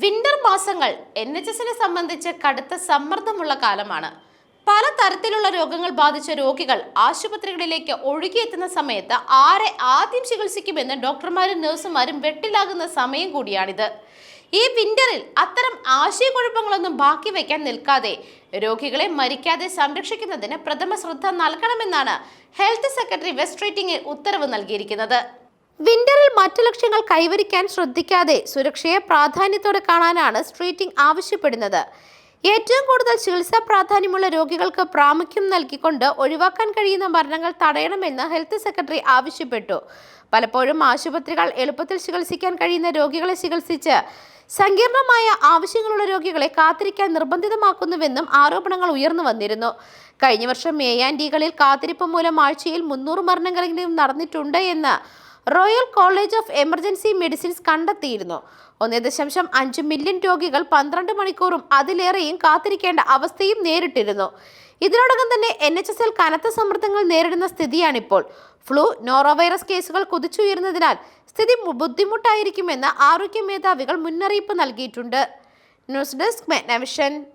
Winter മാസങ്ങൾ N H എസിനെ സംബന്ധിച്ച് കടുത്ത സമ്മർദ്ദമുള്ള കാലമാണ്. പല തരത്തിലുള്ള രോഗങ്ങൾ ബാധിച്ച രോഗികൾ ആശുപത്രികളിലേക്ക് ഒഴുകിയെത്തുന്ന സമയത്ത് ആരെ ആദ്യം ചികിത്സിക്കുമെന്ന് ഡോക്ടർമാരും നഴ്സുമാരും വെട്ടിലാകുന്ന സമയം കൂടിയാണിത്. ഈ വിന്ററിൽ അത്തരം ആശയക്കുഴപ്പങ്ങളൊന്നും ബാക്കി വയ്ക്കാൻ നിൽക്കാതെ രോഗികളെ മരിക്കാതെ സംരക്ഷിക്കുന്നതിന് പ്രഥമ ശ്രദ്ധ നൽകണമെന്നാണ് ഹെൽത്ത് സെക്രട്ടറി വെസ്റ്റ് ഉത്തരവ് നൽകിയിരിക്കുന്നത്. വിന്ററിൽ മറ്റു ലക്ഷ്യങ്ങൾ കൈവരിക്കാൻ ശ്രദ്ധിക്കാതെ സുരക്ഷയെ പ്രാധാന്യത്തോടെ കാണാനാണ് സ്ട്രീറ്റിംഗ് ആവശ്യപ്പെടുന്നത്. ഏറ്റവും കൂടുതൽ ചികിത്സാ പ്രാധാന്യമുള്ള രോഗികൾക്ക് പ്രാമുഖ്യം നൽകിക്കൊണ്ട് ഒഴിവാക്കാൻ കഴിയുന്ന മരണങ്ങൾ തടയണമെന്ന് ഹെൽത്ത് സെക്രട്ടറി ആവശ്യപ്പെട്ടു. പലപ്പോഴും ആശുപത്രികൾ എളുപ്പത്തിൽ ചികിത്സിക്കാൻ കഴിയുന്ന രോഗികളെ ചികിത്സിച്ച് സങ്കീർണമായ ആവശ്യങ്ങളുള്ള രോഗികളെ കാത്തിരിക്കാൻ നിർബന്ധിതമാക്കുന്നുവെന്നും ആരോപണങ്ങൾ ഉയർന്നു വന്നിരുന്നു. കഴിഞ്ഞ വർഷം മേയാൻഡികളിൽ കാത്തിരിപ്പ് മൂലം ആഴ്ചയിൽ മുന്നൂറ് മരണങ്ങളെങ്കിലും നടന്നിട്ടുണ്ട് എന്ന് royal college of emergency medicines കണ്ടെത്തിയിരുന്നു. ഒന്നേ ദശാംശം അഞ്ച് മില്യൺ രോഗികൾ പന്ത്രണ്ട് മണിക്കൂറും അതിലേറെയും കാത്തിരിക്കേണ്ട അവസ്ഥയും നേരിട്ടിരുന്നു. ഇതിനോടകം തന്നെ എൻ എച്ച് എസ് എൽ കനത്ത സമ്മർദ്ദങ്ങൾ നേരിടുന്ന സ്ഥിതിയാണിപ്പോൾ. ഫ്ലൂ നോറോ വൈറസ് കേസുകൾ കുതിച്ചുയരുന്നതിനാൽ സ്ഥിതി ബുദ്ധിമുട്ടായിരിക്കുമെന്ന് ആരോഗ്യ മേധാവികൾ മുന്നറിയിപ്പ് നൽകിയിട്ടുണ്ട്. News desk മെഗ്നവിഷൻ.